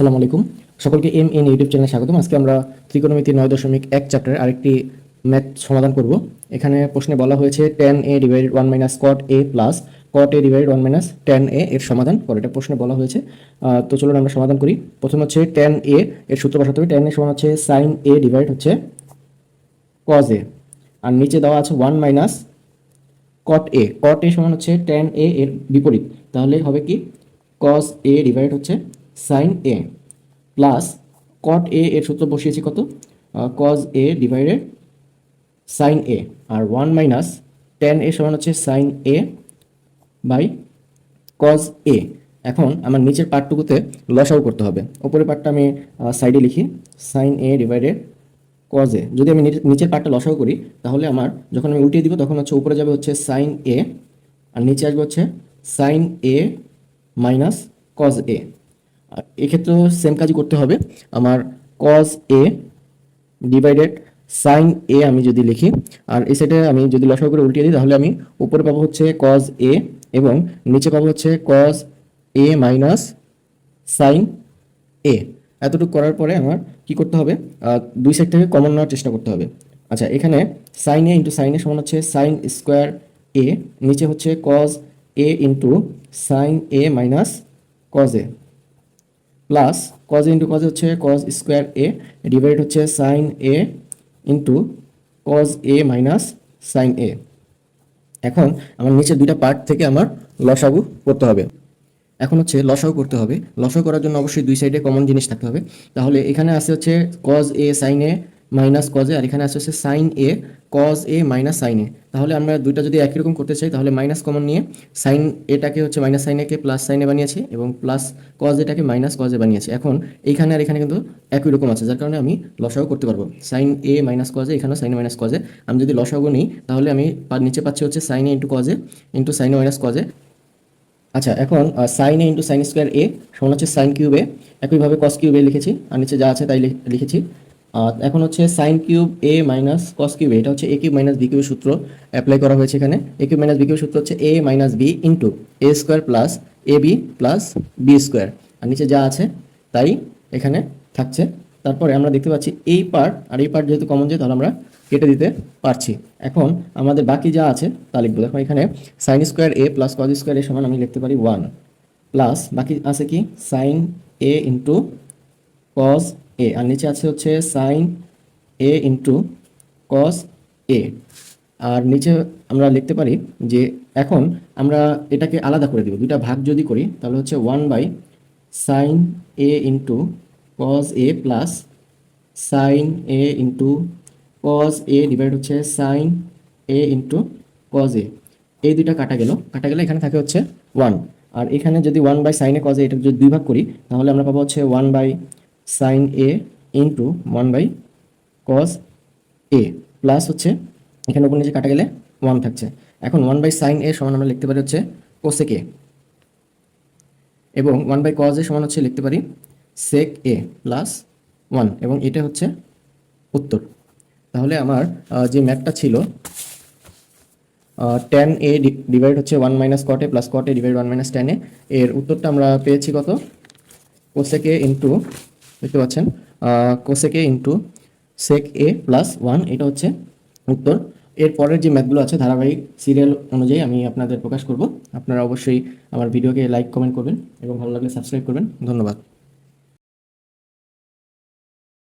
আসসালামু আলাইকুম। সকলকে এম এন ইউটিউব চ্যানেলে স্বাগতম। আজকে আমরা ত্রিকোণমিতি নয় দশমিক এক চ্যাপ্টারের আরেকটি ম্যাথ সমাধান করব। এখানে প্রশ্নে বলা হয়েছে tan A divided one minus cot A plus cot A divided one minus tan A এর সমাধান। করে এটা প্রশ্নে বলা হয়েছে। তো চলুন আমরা সমাধান করি। প্রথম হচ্ছে টেন এ এর সূত্র বসাতে হবে। টেন এ সমান হচ্ছে সাইন এ ডিভাইড হচ্ছে কজ এ আর নিচে দেওয়া আছে ওয়ান মাইনাস কট এ কট এ সমান হচ্ছে টেন এ এর বিপরীত। তাহলে হবে কি? কজ এ ডিভাইড হচ্ছে sine A plus cot A এর সূত্র বসিয়েছি কত? Cos A divided sine A R one minus tan A সমান হচ্ছে sine A by cos A এখন আমার নিচের পার্টটুকুতে লসাও করতে হবে। ওপরের পার্টটা আমি সাইডে লিখি sine A divided cos A যদি আমি নিচে- নিচের পার্টটা লসাও করি, তাহলে আমার যখন আমি উল্টিয়ে দিব, তখন হচ্ছে উপরে যাবে হচ্ছে সাইন এ আর নিচে আসবে হচ্ছে sine A minus cos A এক্ষেত্রেও সেম কাজই করতে হবে। আমার cos A divided sine A আমি যদি লিখি, আর এই সাইডে আমি যদি লসাগু করে উল্টিয়ে দিই, তাহলে আমি উপরে পাবো হচ্ছে কজ এ এবং নিচে পাবো হচ্ছে cos A minus sine A এতটুকু করার পরে আমার কি করতে হবে? দুই সাইড থেকে কমন নেওয়ার চেষ্টা করতে হবে। আচ্ছা এখানে sine A into sine A সমান হচ্ছে সাইন স্কোয়ার এ নিচে হচ্ছে cos A into sine A minus cos A plus cos into cos হচ্ছে কজ স্কোয়ার এ ডিভাইড হচ্ছে sine A into cos A minus sine A এখন আমার নিচের দুইটা পার্ট থেকে আমার লসাগু করতে হবে। এখন হচ্ছে লসাগু করতে হবে। লসাগু করার জন্য অবশ্যই দুই সাইডে কমন জিনিস থাকতে হবে। তাহলে এখানে আছে হচ্ছে cos A sine A minus cos আর এখানে আছে হচ্ছে sine A cos A minus sine A তাহলে আমরা দুইটা যদি একই রকম করতে চাই, তাহলে মাইনাস কমন নিয়ে সাইন এটাকে হচ্ছে মাইনাস সাইন একে প্লাস সাইন বানিয়েছি এবং প্লাস কজ এটাকে মাইনাস কজ বানিয়েছি। এখন এইখানে আর এখানে কিন্তু একই রকম আছে, যার কারণে আমি লসাগু করতে পারব। সাইন এ মাইনাস কজ এখানেও সাইন মাইনাস কজ আমি যদি লসাগু নিই, তাহলে আমি নিচে পাচ্ছি হচ্ছে sine A into cos into sine minus cos আচ্ছা এখন sine A into sine square A সমান হচ্ছে সাইন কিউব একইভাবে কস কিউব লিখেছি, আর নিচে যা আছে তাই লিখ- লিখেছি। এখন হচ্ছে sine cube A minus cos cube এটা হচ্ছে এ কিউব মাইনাস বি কিউবের সূত্র অ্যাপ্লাই করা হয়েছে এখানে। এ কিউব মাইনাস বি কিউবের সূত্র হচ্ছে A minus B into A square plus A B plus B square আর নিচে যা আছে, তাই এখানে থাকছে। তারপরে আমরা দেখতে পাচ্ছি এই পার্ট আর এই পার্ট যেহেতু কমন যায় তাহলে আমরা কেটে দিতে পারছি। এখন আমাদের বাকি যা আছে, তা লিখব। দেখো এখানে sine square A plus cos square A সমান আমি লিখতে পারি ওয়ান প্লাস বাকি আছে কি? Sine A into cos A, আর নিচে আছে হচ্ছে sine A into cos A আর নিচে আমরা লিখতে পারি যে এখন আমরা এটাকে আলাদা করে দিব, দুইটা ভাগ যদি করি, তাহলে হচ্ছে one by sine A into cos A plus sine A into cos A divide হচ্ছে sine A into cos A এই দুইটা কাটা গেল, কাটা গেলে এখানে থাকে হচ্ছে ওয়ান আর এখানে যদি one by sine cos A এটা যদি দুই ভাগ করি, তাহলে আমরা পাবো হচ্ছে one by sine A into one by cos A plus হচ্ছে এখানে উপর নিচে কাটা গেলে ওয়ান থাকছে। এখন ওয়ান বাই সাইন এ সমান আমরা লিখতে পারি হচ্ছে কোসেক এ এবং ওয়ান বাই কজ এ সমান হচ্ছে লিখতে পারি সেক এ প্লাস ওয়ান এবং এটা হচ্ছে উত্তর। তাহলে আমার যে ম্যাথটা ছিল টেন এ ডিভাইড হচ্ছে one minus cot A plus cot A divide one minus tan A এর উত্তরটা আমরা পেয়েছি কত? কোসেক এ ইন্টু দেখতে পাচ্ছেন cosec A into sec A plus one এটা হচ্ছে উত্তর। এর পরের যে ম্যাথগুলো আছে, ধারাবাহিক সিরিয়াল অনুযায়ী আমি আপনাদের প্রকাশ করব। আপনারা অবশ্যই আমার ভিডিওকে লাইক কমেন্ট করবেন এবং ভালো লাগলে সাবস্ক্রাইব করবেন। ধন্যবাদ।